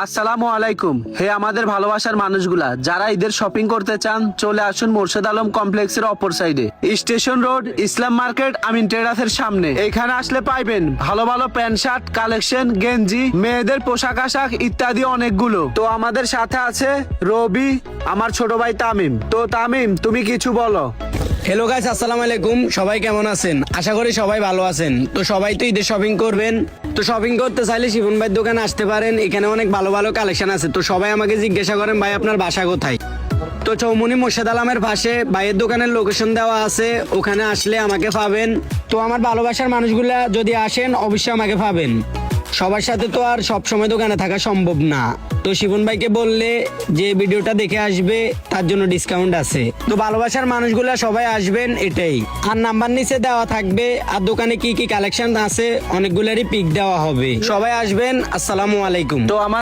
আসসালামু আলাইকুম। হে আমাদের ভালোবাসার মানুষগুলা, যারা ঈদের শপিং করতে চান, চলে আসুন মোর্শেদ আলম কমপ্লেক্সের অপর সাইডে station road, Islam market, Amin টেরাসের সামনে। এখানে আসলে পাইবেন ভালো ভালো প্যান্ট শার্ট, কালেকশন, গেঞ্জি, মেয়েদের পোশাক আশাক ইত্যাদি অনেকগুলো। তো আমাদের সাথে আছে রবি, আমার ছোট ভাই তামিম। তো তামিম, তুমি কিছু বলো। হ্যালো গাইস আসসালামু আলাইকুম। সবাই কেমন আছেন? আশা করি সবাই ভালো আছেন। তো সবাই তো ঈদের শপিং করবেন। তো শপিং করতে চাইলে শিবন ভাইয়ের দোকানে আসতে পারেন। এখানে অনেক ভালো ভালো কালেকশন আছে। তো সবাই আমাকে জিজ্ঞাসা করেন, ভাই, আপনার বাসা কোথায়? তো চৌমুনি মোর্শেদ আলমের পাশে ভাইয়ের দোকানের লোকেশন দেওয়া আছে। ওখানে আসলে আমাকে পাবেন। তো আমার ভালোবাসার মানুষগুলা যদি আসেন, অবশ্যই আমাকে পাবেন। সবার সাথে তো আর সব সময় দোকানে থাকা সম্ভব না। তো শিবন ভাইকে বললে যে ভিডিওটা দেখে আসবে, তার জন্য ডিসকাউন্ট আছে। তো ভালোবাসার মানুষগুলা সবাই আসবেন এটাই। আর নাম্বার নিচে দেওয়া থাকবে, আর দোকানে কি কি কালেকশন আছে, অনেকগুলারই পিক দেওয়া হবে। সবাই আসবেন, আসসালামু আলাইকুম। তো আমার